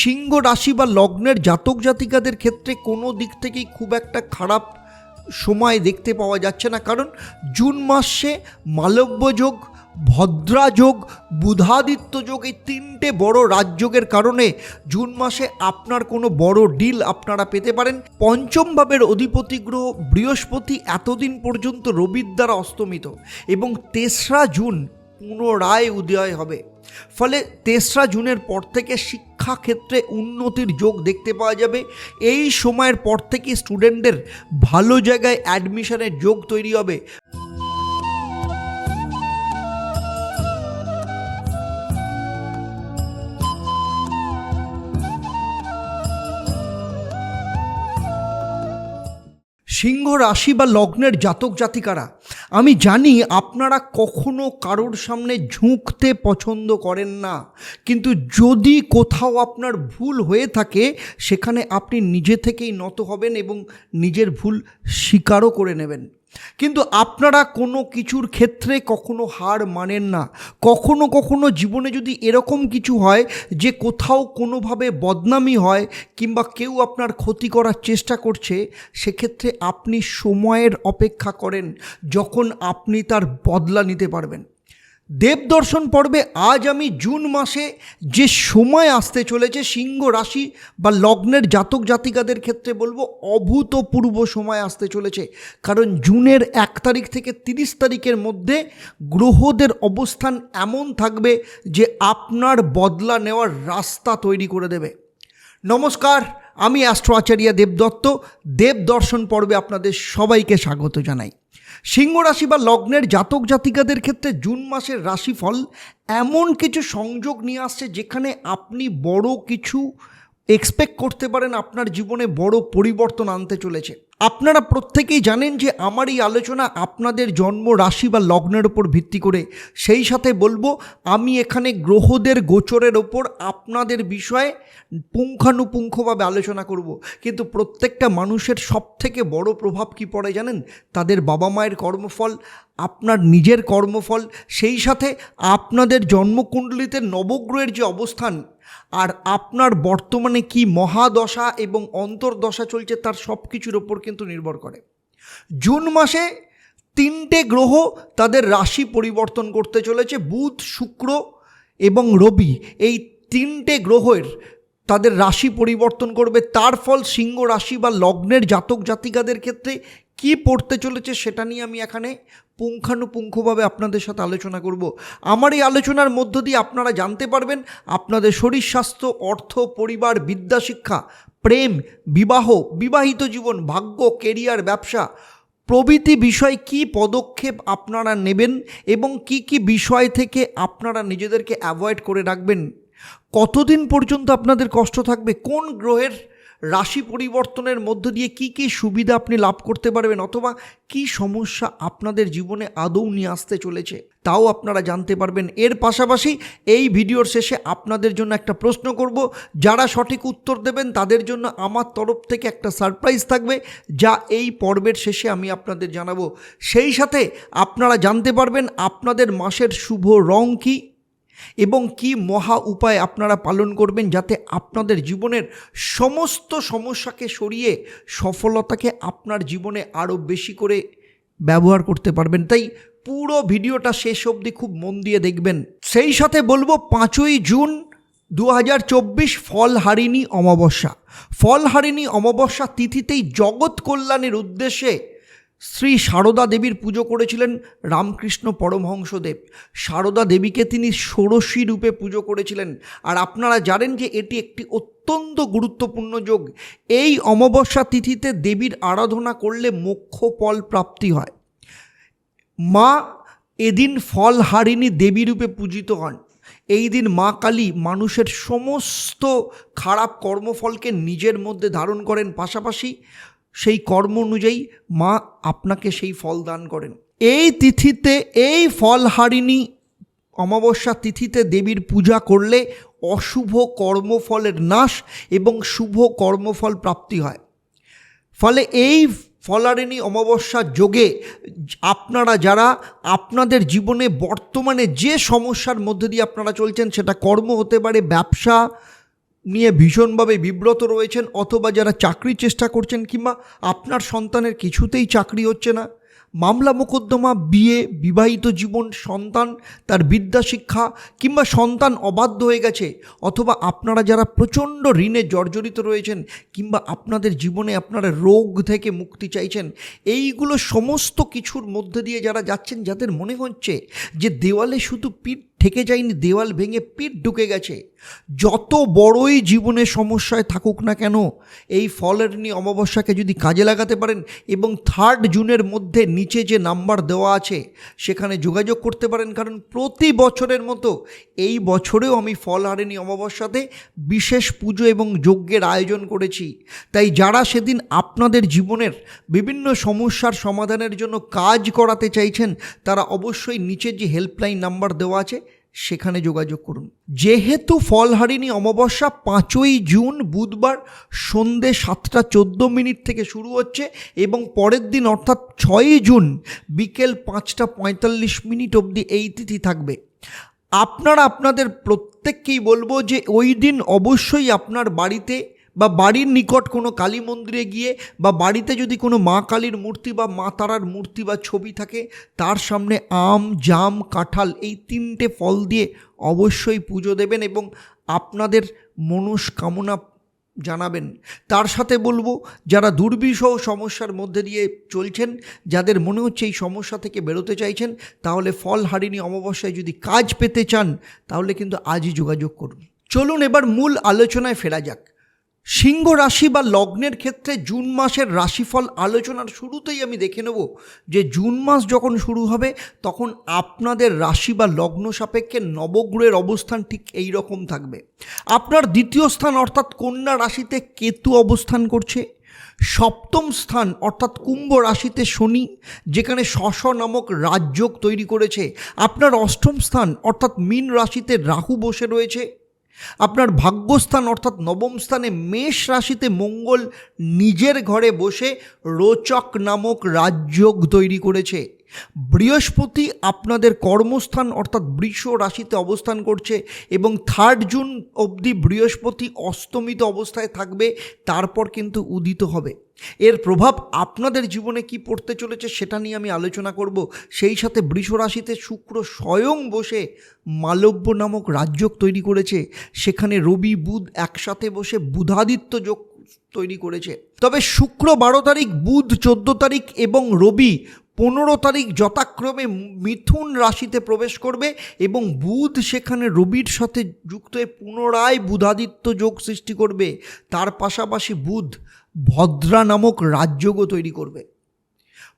সিংহ রাশি বা লগ্নের জাতক জাতিকাদের ক্ষেত্রে কোনো দিক থেকেই খুব একটা খারাপ সময় দেখতে পাওয়া যাচ্ছে না। কারণ জুন মাসে মালব্য যোগ ভদ্রাযোগ বুধাদিত্য যোগ এই তিনটে বড় রাজযোগের কারণে জুন মাসে আপনার কোনো বড় ডিল আপনারা পেতে পারেন। পঞ্চম ভাবের অধিপতি গ্রহ বৃহস্পতি এতদিন পর্যন্ত রবির দ্বারা অস্তমিত এবং তেসরা জুন পুনরায় উদয় হবে। ফলে তেসরা জুনের পর থেকে শিক্ষাক্ষেত্রে উন্নতির যোগ দেখতে পাওয়া যাবে। এই সময়ের পর থেকে স্টুডেন্টদের ভালো জায়গায় অ্যাডমিশনের যোগ তৈরি হবে। সিংহ রাশি বা লগ্নের জাতক জাতিকারা আমি জানি আপনারা কখনো কারোর সামনে ঝুঁকতে পছন্দ করেন না। কিন্তু যদি কোথাও আপনার ভুল হয়ে থাকে, সেখানে আপনি নিজে থেকেই নত হবেন এবং নিজের ভুল স্বীকারও করে নেবেন। কিন্তু আপনারা কোনো কিছুর ক্ষেত্রে কখনো হার মানেন না। কখনো কখনো জীবনে যদি এরকম কিছু হয় যে কোথাও কোনোভাবে বদনামি হয় কিংবা কেউ আপনার ক্ষতি করার চেষ্টা করছে, সেক্ষেত্রে আপনি সময়ের অপেক্ষা করেন যখন আপনি তার বদলা নিতে পারবেন। দেবদর্শন পর্বে আজ আমি জুন মাসে যে সময় আসতে চলেছে, সিংহ রাশি বা লগ্নের জাতক জাতিকাদের ক্ষেত্রে বলব, অভূতপূর্ব সময় আসতে চলেছে। কারণ জুনের এক তারিখ থেকে তিরিশ তারিখের মধ্যে গ্রহদের অবস্থান এমন থাকবে যে আপনার বদলা নেওয়ার রাস্তা তৈরি করে দেবে। নমস্কার আমি অ্যাস্ট্রো আচার্য দেবদত্ত। দেব দর্শন পর্বে আপনাদের সবাইকে স্বাগত জানাই। সিংহ রাশি বা লগ্নের জাতক জাতিকাদের ক্ষেত্রে জুন মাসের রাশিফল এমন কিছু সংযোগ নিয়ে আসছে যেখানে আপনি বড় কিছু এক্সপেক্ট করতে পারেন, আপনার জীবনে বড় পরিবর্তন আনতে চলেছে। আপনারা প্রত্যেকেই জানেন যে আমার এই আলোচনা আপনাদের জন্ম রাশি বা লগ্নের ওপর ভিত্তি করে। সেই সাথে বলব, আমি এখানে গ্রহদের গোচরের ওপর আপনাদের বিষয়ে পুঙ্খানুপুঙ্খভাবে আলোচনা করব। কিন্তু প্রত্যেকটা মানুষের সব থেকে বড় প্রভাব কি পড়ে জানেন? তাদের বাবা মায়ের কর্মফল, আপনার নিজের কর্মফল, সেই সাথে আপনাদের জন্মকুণ্ডলিতে নবগ্রহের যে অবস্থান আর আপনার বর্তমানে কি মহাদশা এবং অন্তর্দশা চলছে তার সব কিছুর ওপর কিন্তু নির্ভর করে। জুন মাসে তিনটে গ্রহ তাদের রাশি পরিবর্তন করতে চলেছে, বুধ, শুক্র এবং রবি। এই তিনটে গ্রহের তাদের রাশি পরিবর্তন করবে, তার ফল সিংহ রাশি বা লগ্নের জাতক জাতিকাদের ক্ষেত্রে কি পড়তে চলেছে সেটা নিয়ে আমি এখানে পুঙ্খানুপুঙ্খভাবে আপনাদের সাথে আলোচনা করব। আমার এই আলোচনার মধ্য দিয়ে আপনারা জানতে পারবেন আপনাদের শরীর স্বাস্থ্য, অর্থ, পরিবার, বিদ্যা, শিক্ষা, প্রেম, বিবাহ, বিবাহিত জীবন, ভাগ্য, কেরিয়ার, ব্যবসা, প্রভৃতি বিষয় কি পদক্ষেপ আপনারা নেবেন এবং কি কি বিষয় থেকে আপনারা নিজেদেরকে অ্যাভয়েড করে রাখবেন? কতদিন পর্যন্ত আপনাদের কষ্ট থাকবে? কোন গ্রহের রাশি পরিবর্তনের মধ্য দিয়ে কি কি সুবিধা আপনি লাভ করতে পারবেন অথবা কি সমস্যা আপনাদের জীবনে আদৌ নিয়ে আসতে চলেছে, তাও আপনারা জানতে পারবেন। এর পাশাপাশি এই ভিডিওর শেষে আপনাদের জন্য একটা প্রশ্ন করব, যারা সঠিক উত্তর দেবেন তাদের জন্য আমার তরফ থেকে একটা সারপ্রাইজ থাকবে, যা এই পর্বের শেষে আমি আপনাদের জানাব। সেই সাথে আপনারা জানতে পারবেন আপনাদের মাসের শুভ রং কী এবং কি মহা উপায় আপনারা পালন করবেন যাতে আপনাদের জীবনের সমস্ত সমস্যাকে সরিয়ে সফলতাকে আপনার জীবনে আরও বেশি করে ব্যবহার করতে পারবেন। তাই পুরো ভিডিওটা শেষ অবধি খুব মন দিয়ে দেখবেন। সেই সাথে বলব, পাঁচই জুন দু হাজার চব্বিশ ফলহারিণী অমাবস্যা। ফলহারিণী অমাবস্যা তিথিতেই জগৎ কল্যাণের উদ্দেশ্যে শ্রী সারদা দেবীর পুজো করেছিলেন রামকৃষ্ণ পরমহংসদেব। সারদা দেবীকে তিনি ষোড়শী রূপে পুজো করেছিলেন। আর আপনারা জানেন যে এটি একটি অত্যন্ত গুরুত্বপূর্ণ যোগ। এই অমাবস্যা তিথিতে দেবীর আরাধনা করলে মোক্ষ ফল প্রাপ্তি হয়। মা এদিন ফলহারিণী দেবী রূপে পূজিত হন। এই দিন মা কালী মানুষের সমস্ত খারাপ কর্মফলকে নিজের মধ্যে ধারণ করেন। পাশাপাশি সেই কর্ম অনুযায়ী মা আপনাকে সেই ফল দান করেন। এই তিথিতে, এই ফলহারিণী অমাবস্যা তিথিতে দেবীর পূজা করলে অশুভ কর্মফলের নাশ এবং শুভ কর্মফল প্রাপ্তি হয়। ফলে এই ফলারিণী অমাবস্যার যোগে আপনারা যারা আপনাদের জীবনে বর্তমানে যে সমস্যার মধ্যে দিয়ে আপনারা চলছেন সেটা কর্ম হতে পারে ব্যবসা নিয়ে ভীষণভাবে বিব্রত রয়েছেন অথবা যারা চাকরির চেষ্টা করছেন কিংবা আপনার সন্তানের কিছুতেই চাকরি হচ্ছে না। মামলা মোকদ্দমা, বিয়ে, বিবাহিত জীবন, সন্তান, তার বিদ্যা শিক্ষা কিংবা সন্তান অবাধ্য হয়ে গেছে অথবা আপনারা যারা প্রচণ্ড ঋণে জর্জরিত রয়েছেন কিংবা আপনাদের জীবনে আপনারা রোগ থেকে মুক্তি চাইছেন, এইগুলো সমস্ত কিছুর মধ্যে দিয়ে যারা যাচ্ছেন, যাদের মনে হচ্ছে যে দেওয়ালে শুধু পিঠ ঠেকে যায়নি, দেওয়াল ভেঙে পিঠ ঢুকে গেছে। যত বড়ই জীবনে সমস্যায় থাকুক না কেন, এই ফলেরনি অমাবস্যাকে যদি কাজে লাগাতে পারেন এবং থার্ড জুনের মধ্যে নিচে যে নাম্বার দেওয়া আছে, সেখানে যোগাযোগ করতে পারেন। কারণ প্রতি বছরের মতো এই বছরেও আমি ফল হারেনি অমাবস্যাতে বিশেষ পুজো এবং যজ্ঞের আয়োজন করেছি। তাই যারা সেদিন আপনাদের জীবনের বিভিন্ন সমস্যার সমাধানের জন্য কাজ করাতে চাইছেন, তারা অবশ্যই নিচের যে হেল্পলাইন নাম্বার দেওয়া আছে সেখানে যোগাযোগ করুন। যেহেতু ফলহারিণী অমাবস্যা পাঁচই জুন বুধবার সন্ধে সাতটা চোদ্দ মিনিট থেকে শুরু হচ্ছে এবং পরের দিন অর্থাৎ ছয়ই জুন বিকেল পাঁচটা পঁয়তাল্লিশ মিনিট অবধি এই তিথি থাকবে। আপনারা আপনাদের প্রত্যেককেই বলব যে ওই দিন অবশ্যই আপনার বাড়িতে বা বাড়ির নিকট কোনো কালী মন্দিরে গিয়ে বা বাড়িতে যদি কোনো মা কালীর মূর্তি বা মা তারার মূর্তি বা ছবি থাকে, তার সামনে আম, জাম, কাঁঠাল এই তিনটে ফল দিয়ে অবশ্যই পুজো দেবেন এবং আপনাদের মনস্কামনা জানাবেন। তার সাথে বলব, যারা দুর্বিষহ সমস্যার মধ্যে দিয়ে চলছেন, যাদের মনে হচ্ছে এই সমস্যা থেকে বেরোতে চাইছেন, তাহলে ফল হারিনি অমাবস্যায় যদি কাজ পেতে চান, তাহলে কিন্তু আজই যোগাযোগ করুন। চলুন এবার মূল আলোচনায় ফেরা যাক। সিংহ রাশি বা লগ্নের ক্ষেত্রে জুন মাসের রাশিফল আলোচনার শুরুতেই আমি দেখে নেব যে জুন মাস যখন শুরু হবে, তখন আপনাদের রাশি বা লগ্ন সাপেক্ষে নবগ্রহের অবস্থান ঠিক এই রকম থাকবে। আপনার দ্বিতীয় স্থান অর্থাৎ কন্যা রাশিতে কেতু অবস্থান করছে, সপ্তম স্থান অর্থাৎ কুম্ভ রাশিতে শনি, যেখানে শশ নামক রাজযোগ তৈরি করেছে। আপনার অষ্টম স্থান অর্থাৎ মীন রাশিতে রাহু বসে রয়েছে আপনার ভাগ্যস্থান অর্থাৎ নবম স্থানে মেষ রাশিতে মঙ্গল নিজের ঘরে বসে রোচক নামক রাজযোগ তৈরি করেছে। বৃহস্পতি আপনাদের কর্মস্থান অর্থাৎ বৃষ রাশিতে অবস্থান করছে এবং থার্ড জুন অবধি বৃহস্পতি অস্তমিত অবস্থায় থাকবে, তারপর কিন্তু উদিত হবে। এর প্রভাব আপনাদের জীবনে কি পড়তে চলেছে সেটা নিয়ে আমি আলোচনা করব। সেই সাথে বৃষ রাশিতে শুক্র স্বয়ং বসে মালব্য নামক রাজযোগ তৈরি করেছে। সেখানে রবি, বুধ একসাথে বসে বুধাদিত্য যোগ তৈরি করেছে। তবে শুক্র বারো তারিখ, বুধ চোদ্দ তারিখ এবং রবি পনেরো তারিখ যথাক্রমে মিথুন রাশিতে প্রবেশ করবে এবং বুধ সেখানে রবির সাথে যুক্ত হয়ে পুনরায় বুধাদিত্য যোগ সৃষ্টি করবে। তার পাশাপাশি বুধ ভদ্রা নামক রাজযোগও তৈরি করবে।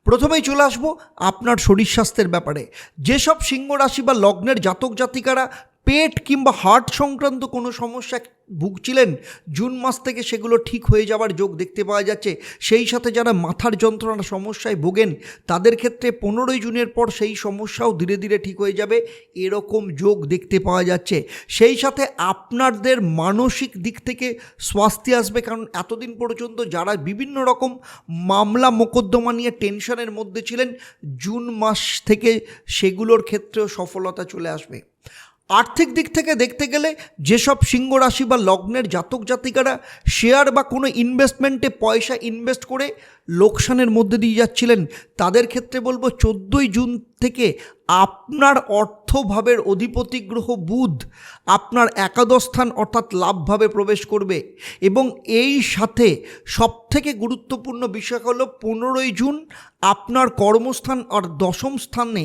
প্রথমেই চলে আসব আপনার শরীর স্বাস্থ্যের ব্যাপারে। যেসব সিংহ রাশি বা লগ্নের জাতক জাতিকারা পেট কিংবা হার্ট সংক্রান্ত কোনো সমস্যা ভুগছিলেন? জুন মাস থেকে সেগুলো ঠিক হয়ে যাওয়ার যোগ দেখতে পাওয়া যাচ্ছে। সেই সাথে যারা মাথার যন্ত্রণা সমস্যায় ভোগেন, তাদের ক্ষেত্রে পনেরোই জুনের পর সেই সমস্যাও ধীরে ধীরে ঠিক হয়ে যাবে। এরকম যোগ দেখতে পাওয়া যাচ্ছে। সেই সাথে আপনাদের মানসিক দিক থেকে স্বাস্থ্য আসবে, কারণ এতদিন পর্যন্ত যারা বিভিন্ন রকম মামলা মোকদ্দমা নিয়ে টেনশনের মধ্যে ছিলেন, জুন মাস থেকে সেগুলোর ক্ষেত্রেও সফলতা চলে আসবে। আর্থিক দিক থেকে দেখতে গেলে যেসব সিংহ রাশি বা লগ্নের জাতক জাতিকারা শেয়ার বা কোনো ইনভেস্টমেন্টে পয়সা ইনভেস্ট করে লোকসানের মধ্যে দিয়ে যাচ্ছিলেন, তাদের ক্ষেত্রে বলব চোদ্দোই জুন থেকে আপনার অর্থভাবের অধিপতি গ্রহ বুধ আপনার একাদশ স্থান অর্থাৎ লাভভাবে প্রবেশ করবে এবং এই সাথে সবথেকে গুরুত্বপূর্ণ বিষয় হলো পনেরোই জুন আপনার কর্মস্থান আর দশম স্থানে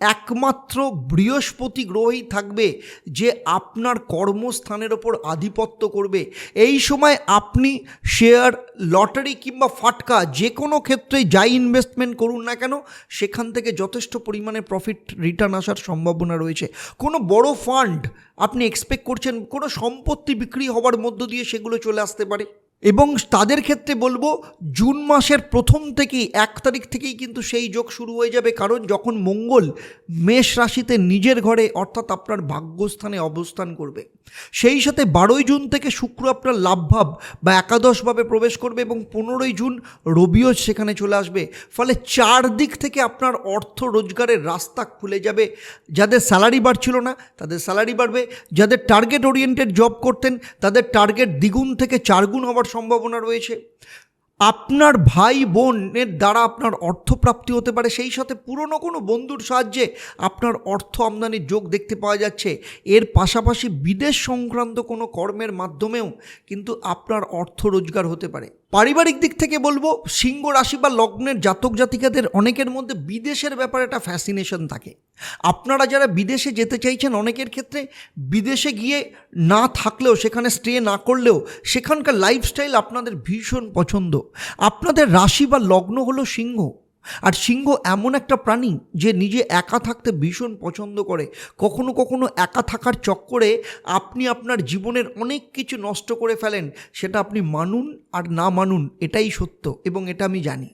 একমাত্র বৃহস্পতি গ্রহই থাকবে যে আপনার কর্মস্থানের ওপর আধিপত্য করবে। এই সময় আপনি শেয়ার, লটারি কিংবা ফাটকা যে কোনো ক্ষেত্রে যাই ইনভেস্টমেন্ট করুন না কেন, সেখান থেকে যথেষ্ট পরিমাণে প্রফিট রিটার্ন আসার সম্ভাবনা রয়েছে। কোনো বড় ফান্ড আপনি এক্সপেক্ট করছেন, কোনো সম্পত্তি বিক্রি হওয়ার মধ্য দিয়ে সেগুলো চলে আসতে পারে। এবং তাদের ক্ষেত্রে বলব, জুন মাসের প্রথম থেকেই, এক তারিখ থেকেই কিন্তু সেই যোগ শুরু হয়ে যাবে। কারণ যখন মঙ্গল মেষ রাশিতে নিজের ঘরে, অর্থাৎ আপনার ভাগ্যস্থানে অবস্থান করবে। সেই সাথে বারোই জুন থেকে শুক্র আপনার লাভভাব বা একাদশভাবে প্রবেশ করবে এবং পনেরোই জুন রবিও সেখানে চলে আসবে। ফলে চার দিক থেকে আপনার অর্থ রোজগারের রাস্তা খুলে যাবে। যাদের স্যালারি বাড়ছিল না, তাদের স্যালারি বাড়বে। যাদের টার্গেট ওরিয়েন্টেড জব করতেন, তাদের টার্গেট দ্বিগুণ থেকে চারগুণ হওয়ার সম্ভাবনা রয়েছে। আপনার ভাই বোনের দ্বারা আপনার অর্থপ্রাপ্তি হতে পারে, সেই সাথে পুরনো কোনো বন্ধুর সাহায্যে আপনার অর্থ আমদানির যোগ দেখতে পাওয়া যাচ্ছে। এর পাশাপাশি বিদেশ সংক্রান্ত কোনো কর্মের মাধ্যমেও কিন্তু আপনার অর্থ রোজগার হতে পারে। পারিবারিক দিক থেকে বলব, সিংহ রাশি বা লগ্নের জাতক জাতিকাদের অনেকের মধ্যে বিদেশের ব্যাপারে একটা ফ্যাসিনেশন থাকে। আপনারা যারা বিদেশে যেতে চাইছেন অনেকের ক্ষেত্রে, বিদেশে গিয়ে না থাকলেও, সেখানে স্টে না করলেও, সেখানকার লাইফস্টাইল আপনাদের ভীষণ পছন্দ। আপনাদের রাশি বা লগ্ন হলো সিংহ। আর সিংহ এমন একটা প্রাণী যে নিজে একা থাকতে ভীষণ পছন্দ করে। কখনো কখনো একা থাকার চক্করে আপনি আপনার জীবনের অনেক কিছু নষ্ট করে ফেলেন, সেটা আপনি মানুন আর না মানুন, এটাই সত্য এবং এটা আমি জানি।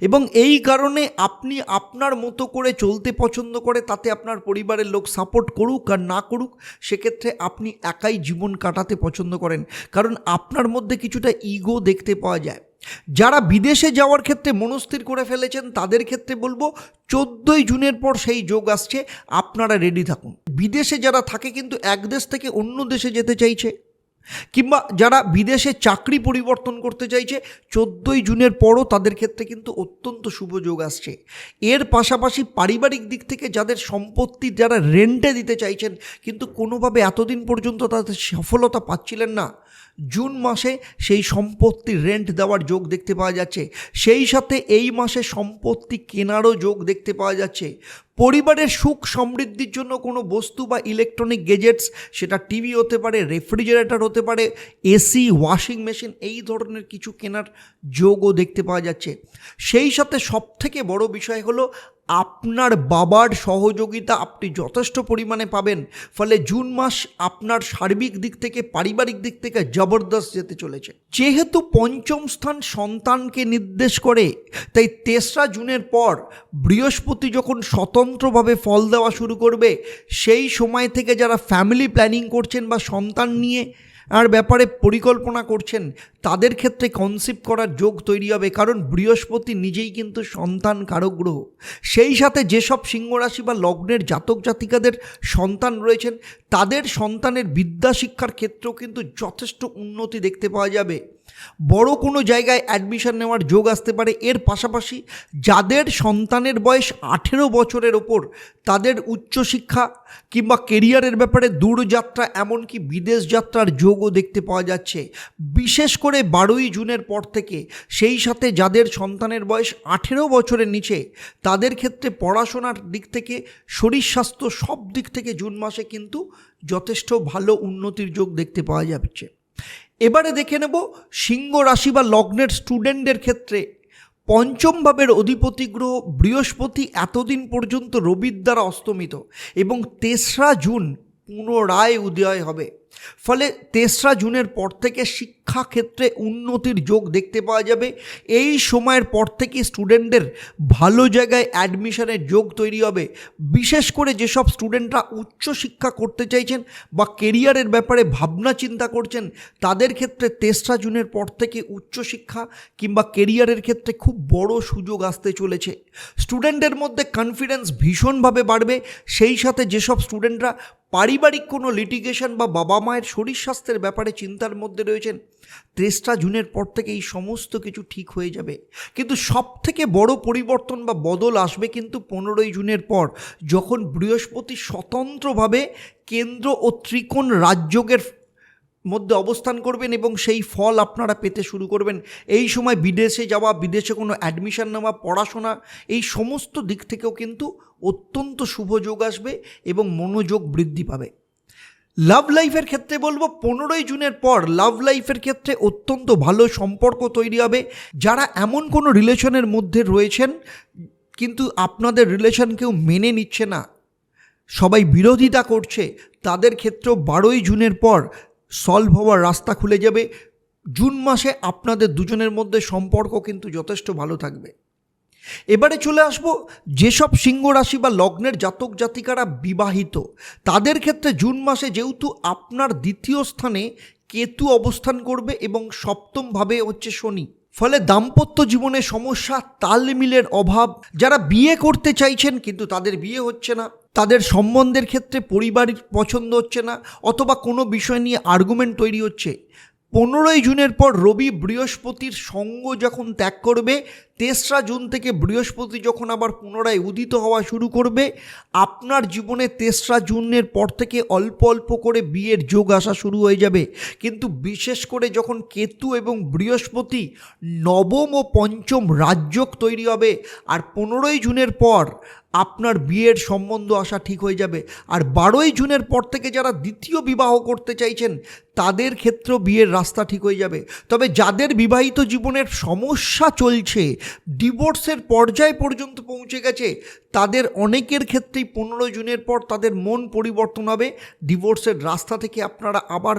এবং এই কারণে আপনি আপনার মতো করে চলতে পছন্দ করে, তাতে আপনার পরিবারের লোক সাপোর্ট করুক আর না করুক, সেক্ষেত্রে আপনি একাই জীবন কাটাতে পছন্দ করেন। কারণ আপনার মধ্যে কিছুটা ইগো দেখতে পাওয়া যায়। যারা বিদেশে যাওয়ার ক্ষেত্রে মনস্থির করে ফেলেছেন, তাদের ক্ষেত্রে বলব চোদ্দোই জুনের পর সেই যোগ আসছে। আপনারা রেডি থাকুন। বিদেশে যারা থাকে কিন্তু এক দেশ থেকে অন্য দেশে যেতে চাইছে। কিংবা যারা বিদেশে চাকরি পরিবর্তন করতে চাইছে, চোদ্দোই জুনের পরও তাদের ক্ষেত্রে কিন্তু অত্যন্ত শুভ যোগ আসছে। এর পাশাপাশি পারিবারিক দিক থেকে যাদের সম্পত্তি যারা রেন্টে দিতে চাইছেন, কিন্তু কোনোভাবে এতদিন পর্যন্ত তাদের সফলতা পাচ্ছিলেন না, জুন মাসে সেই সম্পত্তি রেন্ট দেওয়ার যোগ দেখতে পাওয়া যাচ্ছে। সেই সাথে এই মাসে সম্পত্তি কেনারও যোগ দেখতে পাওয়া যাচ্ছে। পরিবারের সুখ সমৃদ্ধির জন্য কোনো বস্তু বা ইলেকট্রনিক গেজেটস সেটা টিভি হতে পারে রেফ্রিজারেটর হতে পারে এসি ওয়াশিং মেশিন এই ধরনের কিছু কেনার যোগও দেখতে পাওয়া যাচ্ছে। সেই সাথে সবথেকে বড় বিষয় হলো আপনার বাবার সহযোগিতা আপনি যথেষ্ট পরিমাণে পাবেন। ফলে জুন মাস আপনার সার্বিক দিক থেকে, পারিবারিক দিক থেকে জবরদস্ত যেতে চলেছে। যেহেতু পঞ্চম স্থান সন্তানকে নির্দেশ করে, তাই তেসরা জুনের পর বৃহস্পতি যখন স্বতন্ত্রভাবে ফল দেওয়া শুরু করবে, সেই সময় থেকে যারা ফ্যামিলি প্ল্যানিং করছেন বা সন্তান নিয়ে আর ব্যাপারে পরিকল্পনা করছেন, তাদের ক্ষেত্রে কনসিপ্ট করার যোগ তৈরি হবে, কারণ বৃহস্পতি নিজেই কিন্তু সন্তান কারক গ্রহ সেই সাথে যেসব সিংহরাশি বা লগ্নের জাতক জাতিকাদের সন্তান রয়েছেন তাদের সন্তানের বিদ্যা শিক্ষার ক্ষেত্রেও কিন্তু যথেষ্ট উন্নতি দেখতে পাওয়া যাবে। বড় কোনো জায়গায় অ্যাডমিশন নেওয়ার যোগ আসতে পারে। এর পাশাপাশি যাদের সন্তানের বয়স আঠেরো বছরের ওপর, তাদের উচ্চশিক্ষা কিংবা কেরিয়ারের ব্যাপারে দূরযাত্রা এমনকি বিদেশ যাত্রার যোগও দেখতে পাওয়া যাচ্ছে। বিশেষ করে বারোই জুনের পর থেকে সেই সাথে যাদের সন্তানের বয়স আঠেরো বছরের নিচে, তাদের ক্ষেত্রে পড়াশোনার দিক থেকে শরীর স্বাস্থ্য সব দিক থেকে জুন মাসে কিন্তু যথেষ্ট ভালো উন্নতির যোগ দেখতে পাওয়া যাচ্ছে। এবারে দেখে নেব সিংহ রাশি বা লগ্নের স্টুডেন্টদের ক্ষেত্রে পঞ্চম ভাবের অধিপতি গ্রহ বৃহস্পতি এতদিন পর্যন্ত রবির দ্বারা অস্তমিত এবং তেসরা জুন পুনরায় উদয় হবে। ফলে তেসরা জুনের পর থেকে শিক্ষাক্ষেত্রে উন্নতির যোগ দেখতে পাওয়া যাবে। এই সময়ের পর থেকে স্টুডেন্টদের ভালো জায়গায় অ্যাডমিশনের যোগ তৈরি হবে। বিশেষ করে যেসব স্টুডেন্টরা উচ্চশিক্ষা করতে চাইছেন বা কেরিয়ারের ব্যাপারে ভাবনা চিন্তা করছেন, তাদের ক্ষেত্রে তেসরা জুনের পর থেকে উচ্চশিক্ষা কিংবা কেরিয়ারের ক্ষেত্রে খুব বড় সুযোগ আসতে চলেছে। স্টুডেন্টের মধ্যে কনফিডেন্স ভীষণভাবে বাড়বে। সেই সাথে যেসব স্টুডেন্টরা পারিবারিক কোনো লিটিগেশন বা বাবা মায়ের শরীর স্বাস্থ্যের ব্যাপারে চিন্তার মধ্যে রয়েছেন তেসরা জুনের পর থেকে এই সমস্ত কিছু ঠিক হয়ে যাবে। কিন্তু সব থেকে বড় পরিবর্তন বা বদল আসবে কিন্তু পনেরোই জুনের পর, যখন বৃহস্পতি স্বতন্ত্রভাবে কেন্দ্র ও ত্রিকোণ রাজযোগের মধ্যে অবস্থান করবেন এবং সেই ফল আপনারা পেতে শুরু করবেন। এই সময় বিদেশে যাওয়া, বিদেশে কোনো অ্যাডমিশন নেওয়া, পড়াশোনা, এই সমস্ত দিক থেকেও কিন্তু অত্যন্ত শুভ যোগ আসবে এবং মনোযোগ বৃদ্ধি পাবে। লাভ লাইফের ক্ষেত্রে বলব, পনেরোই জুনের পর লাভ লাইফের ক্ষেত্রে অত্যন্ত ভালো সম্পর্ক তৈরি হবে। যারা এমন কোনো রিলেশনের মধ্যে রয়েছেন, কিন্তু আপনাদের রিলেশন কেউ মেনে নিচ্ছে না, সবাই বিরোধিতা করছে, তাদের ক্ষেত্রেও বারোই জুনের পর সলভ হওয়ার রাস্তা খুলে যাবে। জুন মাসে আপনাদের দুজনের মধ্যে সম্পর্ক কিন্তু যথেষ্ট ভালো থাকবে। এবারে চলে আসব, যেসব সিংহ রাশি বা লগ্নের জাতক জাতিকারা বিবাহিত, তাদের ক্ষেত্রে জুন মাসে যেহেতু আপনার দ্বিতীয় স্থানে কেতু অবস্থান করবে এবং সপ্তমভাবে হচ্ছে শনি। ফলে দাম্পত্য জীবনে সমস্যা, তালমিলের অভাব, যারা বিয়ে করতে চাইছেন কিন্তু তাদের বিয়ে হচ্ছে না, তাদের সম্বন্ধের ক্ষেত্রে পরিবারের পছন্দ হচ্ছে না, অথবা কোনো বিষয় নিয়ে আর্গুমেন্ট তৈরি হচ্ছে। পনেরোই জুনের পর রবি বৃহস্পতির সঙ্গ যখন ত্যাগ করবে, তেসরা জুন থেকে বৃহস্পতি যখন আবার পুনরায় উদিত হওয়া শুরু করবে, আপনার জীবনে তেসরা জুনের পর থেকে অল্প অল্প করে বিয়ের যোগ আসা শুরু হয়ে যাবে। কিন্তু বিশেষ করে যখন কেতু এবং বৃহস্পতি নবম ও পঞ্চম রাজযোগ তৈরি হবে, আর পনেরোই জুনের পর আপনার বিয়ের সম্বন্ধ আসা ঠিক হয়ে যাবে। আর বারোই জুনের পর থেকে যারা দ্বিতীয় বিবাহ করতে চাইছেন, তাদের ক্ষেত্রেও বিয়ের রাস্তা ঠিক হয়ে যাবে। তবে যাদের বিবাহিত জীবনের সমস্যা চলছে, ডিভোর্সের পর্যায় পর্যন্ত পৌঁছে গেছে, তাদের অনেকের ক্ষেত্রেই পনেরো জুনের পর তাদের মন পরিবর্তন হবে। ডিভোর্সের রাস্তা থেকে আপনারা আবার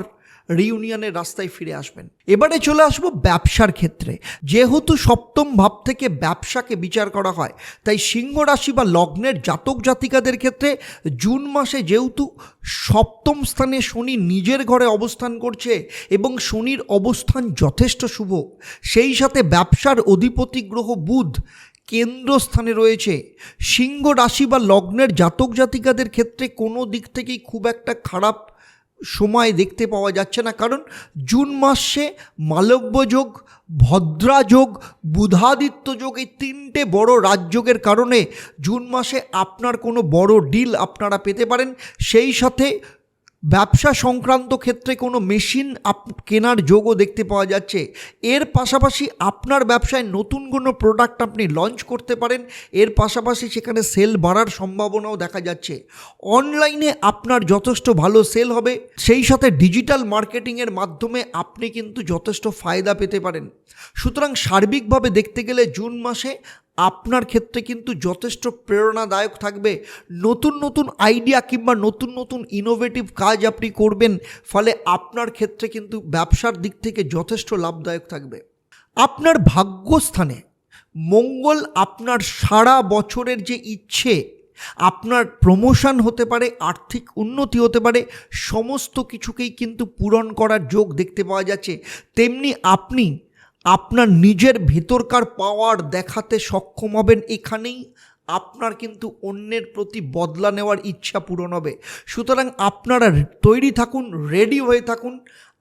রিউনিয়নের রাস্তায় ফিরে আসবেন। এবারে চলে আসব ব্যবসার ক্ষেত্রে। যেহেতু সপ্তম ভাব থেকে ব্যবসাকে বিচার করা হয়, তাই সিংহ রাশি বা লগ্নের জাতক জাতিকাদের ক্ষেত্রে জুন মাসে যেহেতু সপ্তম স্থানে শনি নিজের ঘরে অবস্থান করছে এবং শনির অবস্থান যথেষ্ট শুভ, সেই সাথে ব্যবসার অধিপতি গ্রহ বুধ কেন্দ্রস্থানে রয়েছে। সিংহ রাশি বা লগ্নের জাতক জাতিকাদের ক্ষেত্রে কোনো দিক থেকেই খুব একটা খারাপ সময় দেখতে পাওয়া যাচ্ছে না। কারণ জুন মাসে মালব্য যোগ, ভদ্রা যোগ, বুধাদিত্য যোগ এই তিনটে বড় রাজযোগের কারণে জুন মাসে আপনার কোনো বড় ডিল আপনারা পেতে পারেন। সেই সাথে ব্যবসা সংক্রান্ত ক্ষেত্রে কোনো মেশিন আপ, কেনার যোগও দেখতে পাওয়া যাচ্ছে। এর পাশাপাশি আপনার ব্যবসায় নতুন কোনো প্রোডাক্ট আপনি লঞ্চ করতে পারেন, এর পাশাপাশি সেখানে সেল বাড়ার সম্ভাবনাও দেখা যাচ্ছে। অনলাইনে আপনার যথেষ্ট ভালো সেল হবে, সেই সাথে ডিজিটাল মার্কেটিংয়ের মাধ্যমে আপনি কিন্তু যথেষ্ট ফায়দা পেতে পারেন। সুতরাং সার্বিকভাবে দেখতে গেলে জুন মাসে আপনার ক্ষেত্রে কিন্তু যথেষ্ট প্রেরণাদায়ক থাকবে। নতুন নতুন আইডিয়া কিংবা নতুন নতুন ইনোভেটিভ কাজ আপনি করবেন, ফলে আপনার ক্ষেত্রে কিন্তু ব্যবসার দিক থেকে যথেষ্ট লাভদায়ক থাকবে। আপনার ভাগ্যস্থানে মঙ্গল আপনার সারা বছরের যে ইচ্ছে, আপনার প্রমোশন হতে পারে, আর্থিক উন্নতি হতে পারে, সমস্ত কিছুকেই কিন্তু পূরণ করার যোগ দেখতে পাওয়া যাচ্ছে। তেমনি আপনি আপনার নিজের ভেতরকার পাওয়ার দেখাতে সক্ষম হবেন এখানেই। আপনার কিন্তু অন্যের প্রতি বদলা নেওয়ার ইচ্ছা পূরণ হবে। সুতরাং আপনারা তৈরি থাকুন রেডি হয়ে থাকুন।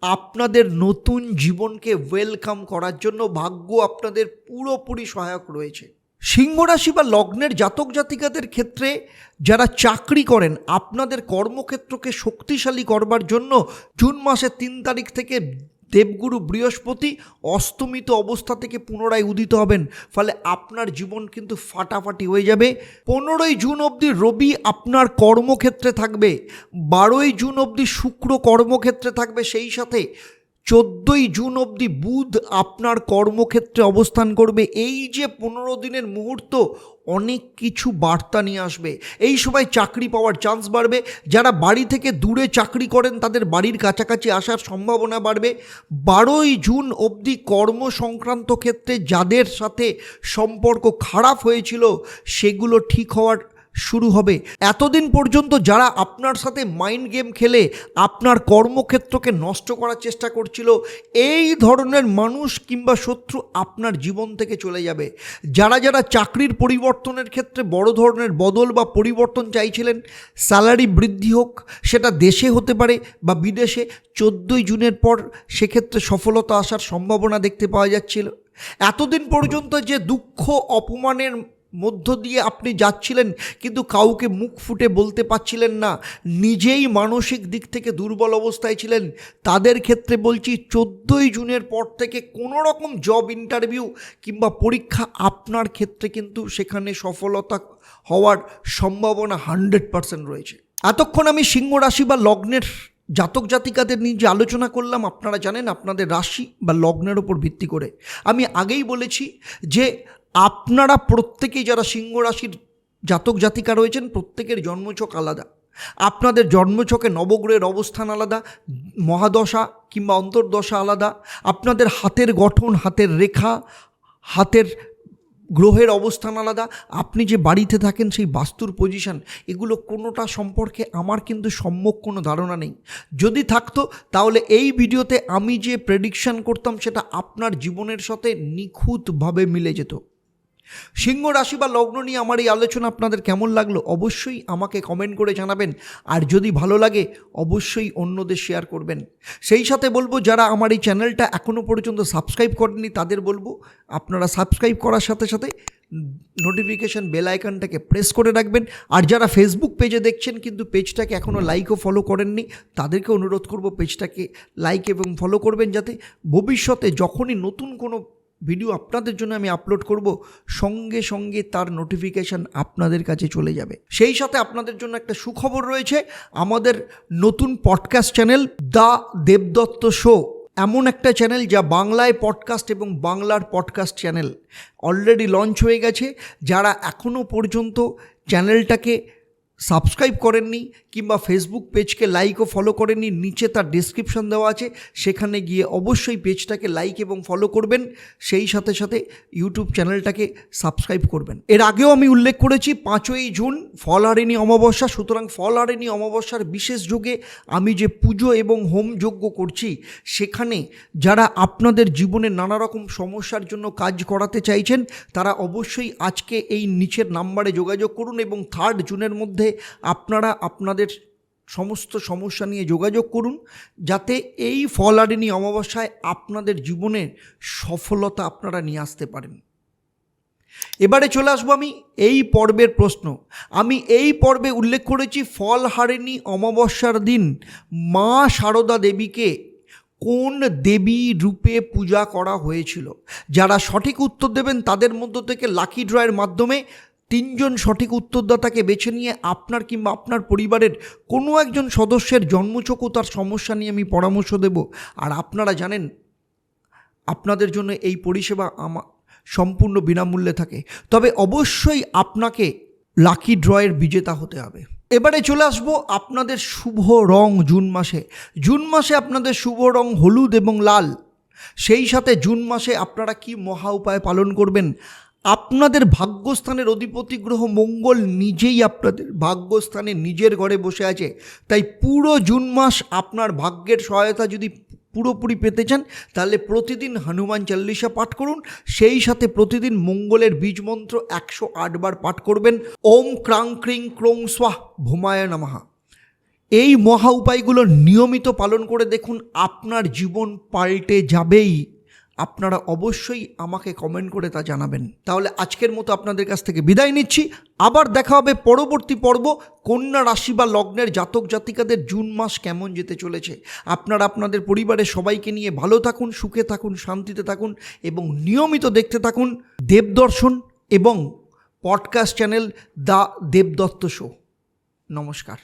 আপনাদের নতুন জীবনকে ওয়েলকাম করার জন্য ভাগ্য আপনাদের পুরোপুরি সহায়ক রয়েছে। সিংহ রাশি বা লগ্নের জাতক জাতিকাদের ক্ষেত্রে যারা চাকরি করেন, আপনাদের কর্মক্ষেত্রকে শক্তিশালী করবার জন্য জুন মাসের তিন তারিখ থেকে দেবগুরু বৃহস্পতি অস্তমিত অবস্থা থেকে পুনরায় উদিত হবেন, ফলে আপনার জীবন কিন্তু ফাটাফাটি হয়ে যাবে। পনেরোই জুন অবধি রবি আপনার কর্মক্ষেত্রে থাকবে, বারোই জুন অবধি শুক্র কর্মক্ষেত্রে থাকবে সেই সাথে। চোদ্দোই জুন অবধি বুধ আপনার কর্মক্ষেত্রে অবস্থান করবে। এই যে পনেরো দিনের মুহূর্ত, অনেক কিছু বার্তা নিয়ে আসবে। এই সময় চাকরি পাওয়ার চান্স বাড়বে। যারা বাড়ি থেকে দূরে চাকরি করেন, তাদের বাড়ির কাছাকাছি আসার সম্ভাবনা বাড়বে। বারোই জুন অবধি কর্ম সংক্রান্ত ক্ষেত্রে যাদের সাথে সম্পর্ক খারাপ হয়েছিল, সেগুলো ঠিক হওয়ার শুরু হবে। এতদিন পর্যন্ত যারা আপনার সাথে মাইন্ড গেম খেলে, আপনার কর্মক্ষেত্রকে নষ্ট করার চেষ্টা করছিল, এই ধরনের মানুষ কিংবা শত্রু আপনার জীবন থেকে চলে যাবে। যারা যারা চাকরির পরিবর্তনের ক্ষেত্রে বড় ধরনের বদল বা পরিবর্তন চাইছিলেন স্যালারি বৃদ্ধি হোক, সেটা দেশে হতে পারে বা বিদেশে, চোদ্দোই জুনের পর সেক্ষেত্রে সফলতা আসার সম্ভাবনা দেখতে পাওয়া যাচ্ছিল। এতদিন পর্যন্ত যে দুঃখ, অপমানের মধ্য দিয়ে আপনি যাচ্ছিলেন, কিন্তু কাউকে মুখ ফুটে বলতে পারছিলেন না। নিজেই মানসিক দিক থেকে দুর্বল অবস্থায় ছিলেন। তাদের ক্ষেত্রে বলছি, চোদ্দোই জুনের পর থেকে কোনো রকম জব ইন্টারভিউ কিংবা পরীক্ষা আপনার ক্ষেত্রে কিন্তু সেখানে সফলতা হওয়ার সম্ভাবনা হান্ড্রেড পারসেন্ট রয়েছে। এতক্ষণ আমি সিংহ রাশি বা লগ্নের জাতক জাতিকাদের নিয়ে যে আলোচনা করলাম, আপনারা জানেন আপনাদের রাশি বা লগ্নের ওপর ভিত্তি করে। আমি আগেই বলেছি যে আপনারা প্রত্যেকেই যারা সিংহ রাশির জাতক জাতিকা রয়েছেন, প্রত্যেকের জন্মছক আলাদা। আপনাদের জন্মছকে নবগ্রহের অবস্থান আলাদা, মহাদশা কিংবা অন্তর্দশা আলাদা। আপনাদের হাতের গঠন, হাতের রেখা, হাতের গ্রহের অবস্থান আলাদা। আপনি যে বাড়িতে থাকেন, সেই বাস্তুর পজিশন এগুলো কোনোটা সম্পর্কে আমার কিন্তু সম্যক কোনো ধারণা নেই। যদি থাকতো, তাহলে এই ভিডিওতে আমি যে প্রেডিকশন করতাম, সেটা আপনার জীবনের সাথে নিখুঁতভাবে মিলে যেত। সিংহ রাশি বা লগ্ন নিয়ে আমার এই আলোচনা আপনাদের কেমন লাগল অবশ্যই আমাকে কমেন্ট করে জানাবেন। আর যদি ভালো লাগে, অবশ্যই অন্যদের শেয়ার করবেন। সেই সাথে বলব, যারা আমার এই চ্যানেলটা এখনও পর্যন্ত সাবস্ক্রাইব করেননি, তাদের বলব, আপনারা সাবস্ক্রাইব করার সাথে সাথে নোটিফিকেশান বেল আইকনটাকে প্রেস করে রাখবেন। আর যারা ফেসবুক পেজে দেখছেন, কিন্তু পেজটাকে এখনও লাইক ও ফলো করেননি, তাদেরকে অনুরোধ করব পেজটাকে লাইক এবং ফলো করবেন, যাতে ভবিষ্যতে যখনই নতুন কোনো ভিডিও আপনাদের জন্য আমি আপলোড করব। সঙ্গে সঙ্গে তার নোটিফিকেশান আপনাদের কাছে চলে যাবে। সেই সাথে আপনাদের জন্য একটা সুখবর রয়েছে, আমাদের নতুন podcast channel the Debdutta show এমন একটা চ্যানেল যা বাংলায় পডকাস্ট এবং বাংলার পডকাস্ট চ্যানেল অলরেডি লঞ্চ হয়ে গেছে। যারা এখনও পর্যন্ত চ্যানেলটাকে সাবস্ক্রাইব করেননি কিংবা ফেসবুক পেজকে লাইক ও ফলো করেননি, নিচে তার ডিসক্রিপশন দেওয়া আছে, সেখানে গিয়ে অবশ্যই পেজটাকে লাইক এবং ফলো করবেন, সেই সাথে সাথে ইউটিউব চ্যানেলটাকে সাবস্ক্রাইব করবেন। এর আগেও আমি উল্লেখ করেছি, পাঁচই জুন ফল ফলহারিণী অমাবস্যা, সুতরাং ফল ফলহারিণী অমাবস্যার বিশেষ যুগে আমি যে পুজো এবং হোম যজ্ঞ করছি, সেখানে যারা আপনাদের জীবনে নানা রকম সমস্যার জন্য কাজ করাতে চাইছেন, তারা অবশ্যই আজকে এই নিচের নাম্বারে যোগাযোগ করুন এবং থার্ড জুনের মধ্যে আপনারা আপনাদের সমস্ত সমস্যা নিয়ে যোগাযোগ করুন, যাতে এই ফলারিণী অমাবস্যায় আপনাদের জীবনের সফলতা আপনারা নিয়ে আসতে পারেন। এবারে চলে আসব আমি এই পর্বের প্রশ্ন। আমি এই পর্বে উল্লেখ করেছি ফলহারিণী অমাবস্যার দিন মা সারদা দেবীকে কোন দেবী রূপে পূজা করা হয়েছিল। যারা সঠিক উত্তর দেবেন তাদের মধ্য থেকে লাকি ড্রয়ের মাধ্যমে তিনজন সঠিক উত্তরদাতাকে বেছে নিয়ে আপনার কিংবা আপনার পরিবারের কোনো একজন সদস্যের জন্মচকু তার সমস্যা নিয়ে আমি পরামর্শ দেব। আর আপনারা জানেন, আপনাদের জন্য এই পরিষেবা আমা, সম্পূর্ণ বিনামূল্যে থাকে। তবে অবশ্যই আপনাকে লাকি ড্রয়ের বিজেতা হতে হবে। এবারে চলে আসব আপনাদের শুভ রং জুন মাসে। জুন মাসে আপনাদের শুভ রং হলুদ এবং লাল। সেই সাথে জুন মাসে আপনারা কি মহা উপায় পালন করবেন আপনাদের ভাগ্যস্থানের অধিপতি গ্রহ মঙ্গল নিজেই আপনাদের, ভাগ্যস্থানে নিজের ঘরে বসে আছে। তাই পুরো জুন মাস আপনার ভাগ্যের সহায়তা যদি পুরোপুরি পেতে চান, তাহলে প্রতিদিন হনুমান চল্লিশা পাঠ করুন। সেই সাথে প্রতিদিন মঙ্গলের বীজ মন্ত্র একশো আটবার পাঠ করবেন। ওম ক্রাং ক্রিং ক্রোং স্বাহ ভূমায় নমহা এই মহা উপায়গুলো নিয়মিত পালন করে দেখুন, আপনার জীবন পাল্টে যাবেই। আপনারা অবশ্যই আমাকে কমেন্ট করে তা জানাবেন। তাহলে আজকের মতো আপনাদের কাছ থেকে বিদায় নিচ্ছি। আবার দেখা হবে পরবর্তী পর্ব কন্যা রাশি বা লগ্নের জাতক জাতিকাদের জুন মাস কেমন যেতে চলেছে। আপনারা আপনাদের পরিবারের সবাইকে নিয়ে ভালো থাকুন, সুখে থাকুন, শান্তিতে থাকুন এবং নিয়মিত দেখতে থাকুন দেবদর্শন এবং podcast channel the Debdutta show নমস্কার।